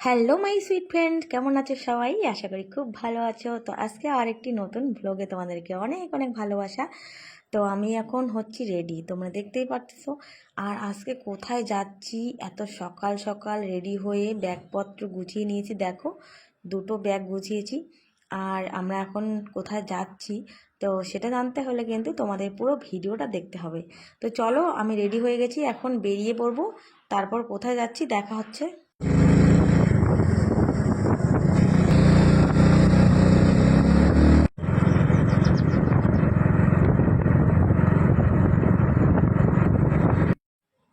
Hello my sweet friend কেমন আছো সবাই? আশা করি খুব ভালো আছো। তো আজকে আরেকটি নতুন ব্লগে তোমাদেরকে অনেক অনেক ভালোবাসা। তো আমি এখন হচ্ছি রেডি তোমরা দেখতেই পাচ্ছ আর আজকে কোথায় যাচ্ছি? এত সকাল সকাল রেডি হয়ে ব্যাগপত্র গুছিয়ে নিয়েছি। দেখো, দুটো ব্যাগ গুছিয়েছি। আর আমরা এখন কোথায় যাচ্ছি? তো সেটা জানতে হলে কিন্তু তোমাদের পুরো ভিডিওটা দেখতে হবে। তো চলো, আমি রেডি হয়ে গেছি। এখন বেরিয়ে পড়ব। তারপর কোথায় যাচ্ছি দেখা হচ্ছে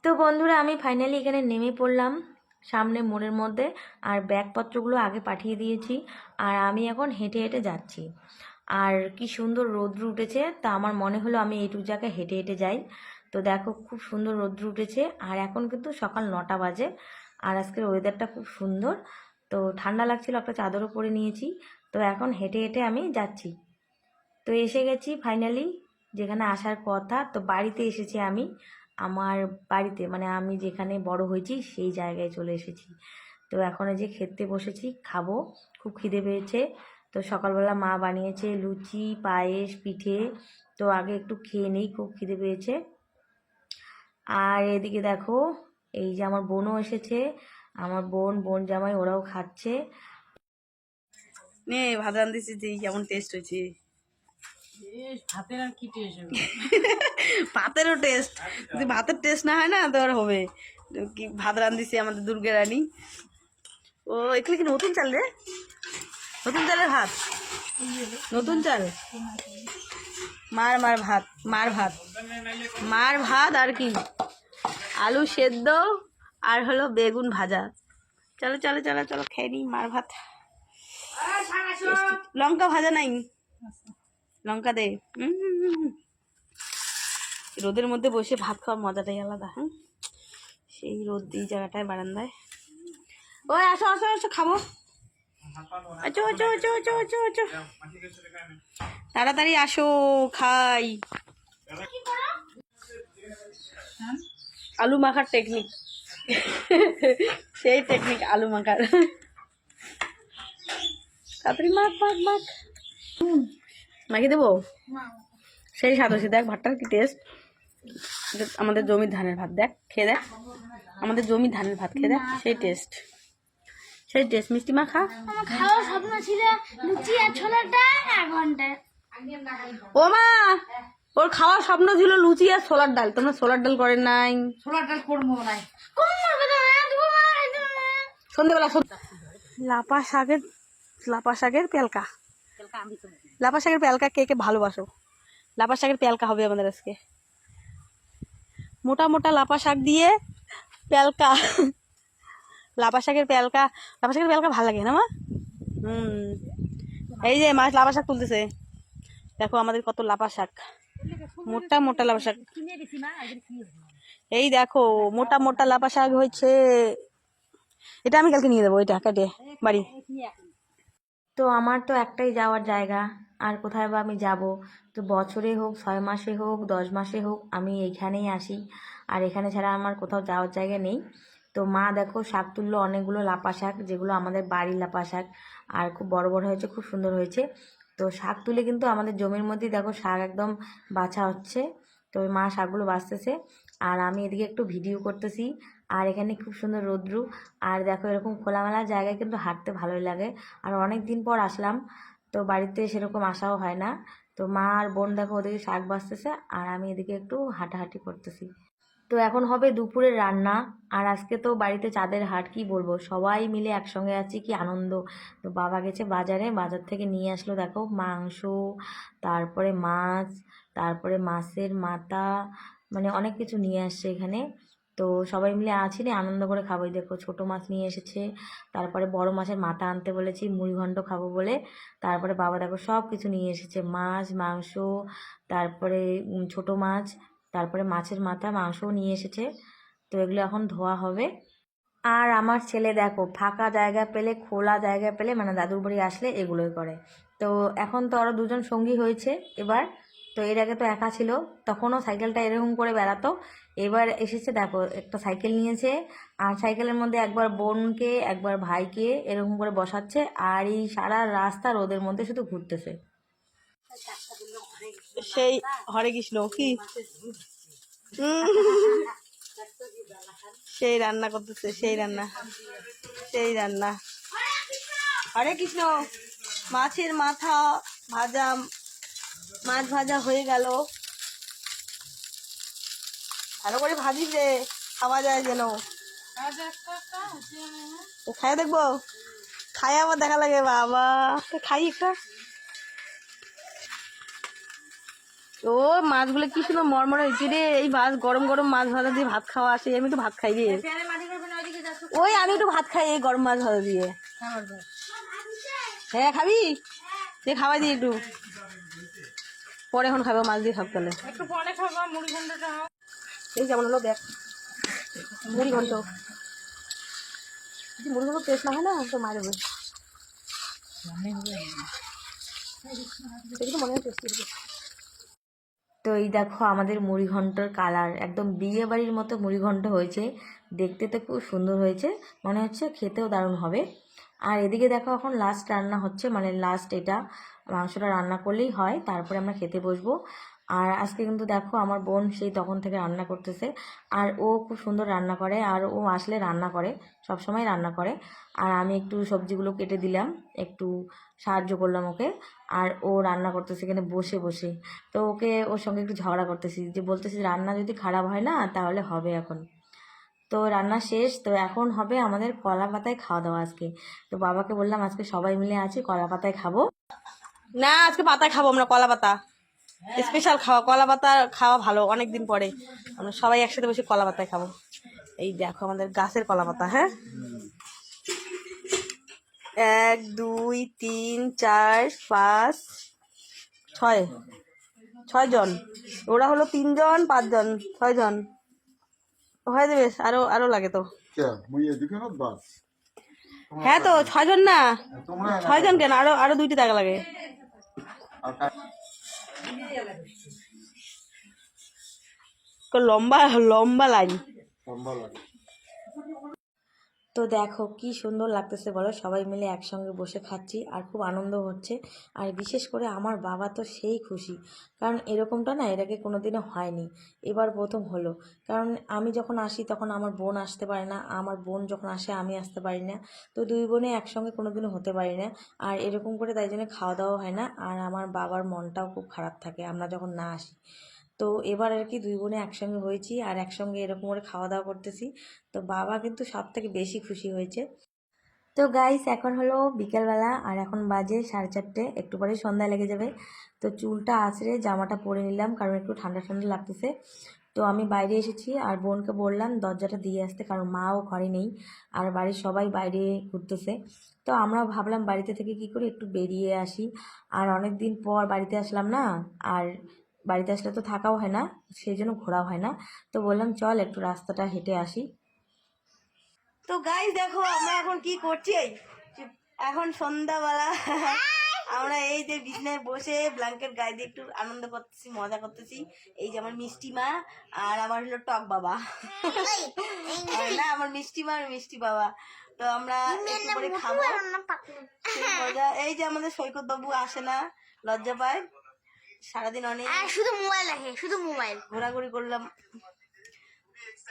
তো বন্ধুরা, আমি ফাইনালি এখানে নেমে পড়লাম সামনে মোড়ের মধ্যে, আর ব্যাগপত্রগুলো আগে পাঠিয়ে দিয়েছি, আর আমি এখন হেঁটে হেঁটে যাচ্ছি। আর কি সুন্দর রৌদ্র উঠেছে, তা আমার মনে হলো আমি এইটুকু জায়গায় হেঁটে হেঁটে যাই। তো দেখো, খুব সুন্দর রৌদ্র উঠেছে, আর এখন কিন্তু সকাল নটা বাজে, আর আজকের ওয়েদারটা খুব সুন্দর। তো ঠান্ডা লাগছিল, একটা চাদরও পরে নিয়েছি, তো এখন হেঁটে হেঁটে আমি যাচ্ছি। তো এসে গেছি ফাইনালি যেখানে আসার কথা, তো বাড়িতে এসেছি আমি আমার বাড়িতে মানে আমি যেখানে বড় হয়েছি সেই জায়গায় চলে এসেছি। তো এখন এই যে খেতে বসেছি, খাব, খুব খিদে পেয়েছে। তো সকালবেলা মা বানিয়েছে লুচি, পায়েস, পিঠে, তো আগে একটু খেয়ে নিই, খুব খিদে পেয়েছে। আর এদিকে দেখো, এই যে আমার বোনও এসেছে, আমার বোন বোন জামাই ওরাও খাচ্ছে। নে, ভাত রান্ধিছি যে কেমন টেস্ট হয়েছে ভাতের আর কি টেস্ট হবে ভাতেরও টেস্ট যদি ভাতের টেস্ট না হয় না তো আর হবে। কি ভাত রান্ধিছি আমাদের দুর্গা রানী। ও এখানে কি নতুন চাল রে? নতুন চালের ভাত? নতুন চাল? মার মার ভাত মার ভাত। মার ভাত আর কি? আলু সেদ্ধ আর হলো বেগুন ভাজা। চলো চলো চলো চলো খেয়ে নিই মার ভাত। লঙ্কা ভাজা নাই? লঙ্কা দে। রোদের মধ্যে বসে ভাত খাওয়ার মজাটাই আলাদা হ্যাঁ? সেই রোদ এই জায়গাটায় বারান্দায়। ওই, আসো আসো আসো, খাব। আচো আচো আচো আচো আচো আচো তাড়াতাড়ি আসো, খাই। আলু মাখার টেকনিক সেই টেকনিক আলু মাখার। তাড়াতাড়ি মাখ মাখ মাখ। মাখিয়ে দেবো? সেই স্বাদ হয়েছে। দেখ ভাতটার কি টেস্ট আমাদের জমির ধানের ভাত দেখ খেয়ে দেখ। আমাদের জমির ধানের ভাত খেয়ে দেখ সেই টেস্ট সেই টেস্ট মিষ্টি মা খা। আমার খাওয়ার স্বপ্ন ছিল লুচি আর ছোলাটা এক ঘণ্টা। ও মা ওর খাওয়ার স্বপ্ন ছিল লুচি আর ছোলার ডাল। তোমরা ছোলার ডাল করেন নাই। ছোলার ডাল করব নাই। সন্ধ্যেবেলা সন্ধ্যে লাপা শাকের লাপা শাকের পেলকা। লাপা শাকের পেলকা কে কে ভালোবাসো? লাপা শাকের পেলকা হবে আমাদের আজকে। মোটা মোটা লাপা শাক দিয়ে পেলকা লাপা শাকের পেলকা লাপা শাকের পেলকা ভালো লাগে না মা? হুম। এই যে মাছ লাপা শাক তুলতেছে। দেখো আমাদের কত লাপা শাক। মোটা মোটা লাপা শাক। এই দেখো, মোটা মোটা লাপা শাক হয়েছে। এটা আমি কালকে নিয়ে দেবো এটা কেটে, বাড়ি। তো আমার তো একটাই যাওয়ার জায়গা। আর কোথায় বা আমি যাব? তো বছরে হোক, ছয় মাসে হোক, দশ মাসে হোক, আমি এইখানেই আসি। আর এখানে ছাড়া আমার কোথাও যাওয়ার জায়গা নেই। তো মা দেখো, শাক তুললো অনেকগুলো লাপা শাক যেগুলো আমাদের বাড়ির লাপা শাক আর খুব বড় বড় হয়েছে, খুব সুন্দর হয়েছে। তো শাক তুলে কিন্তু আমাদের জমির মধ্যেই দেখো, শাক একদম বাছা হচ্ছে। তো মা শাকগুলো বাঁচতেছে আর আমি এদিকে একটু ভিডিও করতেছি। আর এখানে খুব সুন্দর রৌদ্রু। আর দেখো এরকম খোলামেলা জায়গায় কিন্তু হাঁটতে ভালোই লাগে। আর অনেক দিন পর আসলাম। তো বাড়িতে সেরকম আসাও হয় না। তো মা আর বোন দেখো ওদিকে শাক বাঁচতেছে আর আমি এদিকে একটু হাঁটাহাঁটি করতেছি। তো এখন হবে দুপুরের রান্না আর আজকে তো বাড়িতে চাঁদের হাট, কি বলব? সবাই মিলে একসঙ্গে আছি, কি আনন্দ। তো বাবা গেছে বাজারে, বাজার থেকে নিয়ে আসলো দেখো মাংস, তারপরে মাছ, তারপরে মাছের মাথা মানে অনেক কিছু নিয়ে আসছে এখানে। তো সবাই মিলে আছি রে, আনন্দ করে খাব। দেখো, ছোটো মাছ নিয়ে এসেছে। তারপরে বড় মাছের মাথা আনতে বলেছি মুড়িঘণ্ট খাব বলে। তারপরে বাবা দেখো সব কিছু নিয়ে এসেছে, মাছ, মাংস, তারপরে ছোটো মাছ, তারপরে মাছের মাথা, মাংসও নিয়ে এসেছে। তো এগুলো এখন ধোয়া হবে। আর আমার ছেলে দেখো, ফাঁকা জায়গা পেলে, খোলা জায়গা পেলে মানে দাদুর বাড়ি আসলে এগুলোই করে। তো এখন তো আরও দুজন সঙ্গী হয়েছে এবার। তো এর আগে তো একা ছিল, তখনও সাইকেলটা এরকম করে বেড়াতো। এবার এসেছে, দেখো, একটা সাইকেল নিয়েছে, আর সাইকেলের মধ্যে একবার বোনকে, একবার ভাইকে এরকম করে বসাচ্ছে, আর এই সারা রাস্তা রোদের মধ্যে শুধু ঘুরতেছে। সেই হরে কৃষ্ণ, কি? সেই রান্না করতেছে, সেই রান্না সেই রান্না। হরে কৃষ্ণ, মাছের মাথা ভাজা মাছ ভাজা হয়ে গেল। ভালো করে ভাজিস রে খাওয়া যায় যেন। খাই দেখব? খাই আবার দেখা লাগে বাবা। তো খাই একটা। ও মাছগুলো কি সুন্দর মরমরে হয়েছে রে। এই মাছ গরম গরম মাছ ভাজা দিয়ে ভাত খাওয়া আসে। আমি তো ভাত খাই রে। ওই আমি একটু ভাত খাই এই গরম মাছ ভাজা দিয়ে। হ্যাঁ খাবি? তুই খাওয়াই দিই একটু। পরে এখন খাব মাছ দিয়ে খাব তাহলে একটু পরে খাবা মুড়ি ঘন্টটা এই যেমন হলো দেখ মুড়ি ঘন্ট। মুড়ি ঘন্ট টেস্ট না হয় না তো মারে হবে। তো মনে হয় টেস্টি হবে। তো এই দেখো আমাদের মুড়িঘণ্টর কালার একদম বিয়ে বাড়ির মতো মুড়িঘণ্ট হয়েছে। দেখতে তো খুব সুন্দর হয়েছে মনে হচ্ছে খেতেও দারুণ হবে। আর এদিকে দেখো এখন লাস্ট রান্না হচ্ছে মানে লাস্ট এটা, মাংসটা রান্না করলেই হয়, তারপরে আমরা খেতে বসবো। আর আজকে কিন্তু দেখো আমার বোন সেই তখন থেকে রান্না করতেছে, আর ও খুব সুন্দর রান্না করে, আর ও আসলে রান্না করে সব সময় রান্না করে। আর আমি একটু সবজিগুলো কেটে দিলাম, একটু সাহায্য করলাম ওকে, আর ও রান্না করতেছে এখানে বসে বসে। তো ওকে ওর সঙ্গে একটু ঝগড়া করতেছি, যে বলতেছি রান্না যদি খারাপ হয় না, তাহলে হবে এখন। তো রান্না শেষ। তো এখন হবে আমাদের কলা পাতায় খাওয়া দাওয়া আজকে। তো বাবাকে বললাম আজকে সবাই মিলে আছি কলা পাতায় খাব। না, আজকে পাতা খাব আমরা কলা পাতা। স্পেশাল খাওয়া, কলা পাতা খাওয়া ভালো অনেক দিন পরে। আমরা সবাই একসাথে বসে কলা পাতায় খাব। এই দেখো আমাদের গাছের কলা পাতা হ্যাঁ? এক, দুই, তিন, চার, পাঁচ, ছয়। ছয় জন ওরা হলো তিনজন, পাঁচজন ছয় জন হয়ে যাবে আরও আরও লাগে তো। হ্যাঁ তো ছয়জন না? ছয়জন ছয় জন কেন? আরও আরও দুইটি টাকা লাগে। লম্বা লম্বা লাইন। লম্বা লাগে। তো দেখো কি সুন্দর লাগতেছে বলো? সবাই মিলে একসঙ্গে বসে খাচ্ছি আর খুব আনন্দ হচ্ছে। আর বিশেষ করে আমার বাবা তো সেই খুশি। কারণ এরকমটা না এর আগে কোনোদিনও হয়নি। এবার প্রথম হলো। কারণ আমি যখন আসি তখন আমার বোন আসতে পারে না। আমার বোন যখন আসে আমি আসতে পারি না। তো দুই বোনে একসঙ্গে কোনোদিনও হতে পারি না। আর এরকম করে তাই জন্য খাওয়া দাওয়া হয় না। আর আমার বাবার মনটাও খুব খারাপ থাকে। আমরা যখন না আসি। তো এবার আর কি দুই বোনে একসঙ্গে হয়েছি আর একসঙ্গে এরকম করে খাওয়া দাওয়া করতেছি। তো বাবা কিন্তু সব থেকে বেশি খুশি হয়েছে। তো গাইস এখন হলো বিকেলবেলা আর এখন বাজে সাড়ে চারটে, একটু পরে সন্ধ্যা লেগে যাবে। তো চুলটা আছড়ে জামাটা পরে নিলাম কারণ একটু ঠান্ডা ঠান্ডা লাগতেছে। তো আমি বাইরে এসেছি আর বোনকে বললাম দরজাটা দিয়ে আসতে কারণ মাও ঘরে নেই আর বাড়ির সবাই বাইরে ঘুরতেছে। তো আমরা ভাবলাম বাড়িতে থেকে কি করে একটু বেরিয়ে আসি। আর অনেক দিন পর বাড়িতে আসলাম না আর বাড়িতে আসলে তো থাকাও হয় না সেই জন্য ঘোরাও হয় না। তো বললাম চল একটু রাস্তাটা হেঁটে আসি। তো গাইস দেখো আমরা এখন কি করছি? এখন সন্ধ্যাবেলা আমরা এই যে বিছনায় বসে ব্ল্যাঙ্কেট গায়ে দিয়ে একটু আনন্দ করতেছি মজা করতেছি। এই যে আমার মিষ্টি মা আর আমার হলো টক বাবা। না আমার মিষ্টি মা আর মিষ্টি বাবা। তো আমরা একটু করে খাব। এই যে আমাদের সৈকত বাবু আসে না লজ্জা পায়। সারাদিন অনেক শুধু মোবাইল আছে শুধু মোবাইল। ঘোরাঘুরি করলাম।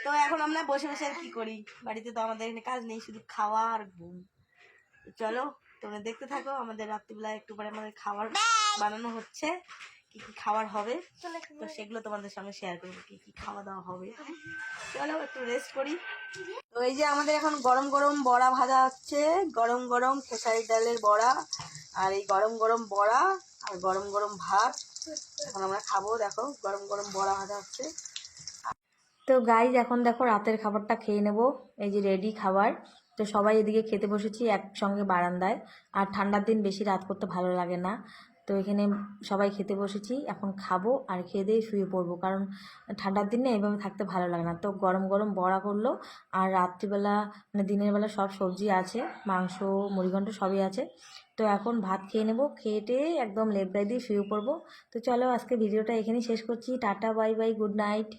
তো এখন আমরা বসে বসে আর কি করি? বাড়িতে তো আমাদের এখানে কাজ নেই শুধু খাওয়া আর ঘুম। চলো তোমরা দেখতে থাকো আমাদের রাত্রিবেলা একটু পরে আমাদের খাবার বানানো হচ্ছে। কি কি খাবার হবে? তো সেগুলো তোমাদের সঙ্গে শেয়ার করব কি কি খাওয়া দাওয়া হবে। চলো একটু রেস্ট করি। তো এই যে আমাদের এখন গরম গরম বড়া ভাজা হচ্ছে। গরম গরম খেসারি ডালের বড়া আর এই গরম গরম বড়া আর গরম গরম ভাত। এখন আমরা খাব, দেখো, গরম গরম বড়া ভাজা হচ্ছে। তো গাইজ এখন দেখো রাতের খাবারটা খেয়ে নেব। এই যে রেডি খাবার। তো সবাই এদিকে খেতে বসেছি একসঙ্গে বারান্দায়। আর ঠান্ডার দিন বেশি রাত করতে ভালো লাগে না। তো এখানে সবাই খেতে বসেছি, এখন খাব আর খেয়ে দিয়ে শুয়ে পড়ব। কারণ ঠান্ডার দিনে এইভাবে থাকতে ভালো লাগে না। তো গরম গরম বড়া করল আর রাত্রিবেলা মানে দিনের বেলা সব সবজি আছে, মাংস, মুড়িঘণ্ট সবই আছে। তো এখন ভাত খেয়ে নেব খেয়ে একদম লেপ গায়ে দিয়ে শুয়ে পড়ব। তো চলো আজকে ভিডিওটা এখানেই শেষ করছি। Tata, bye bye, good night.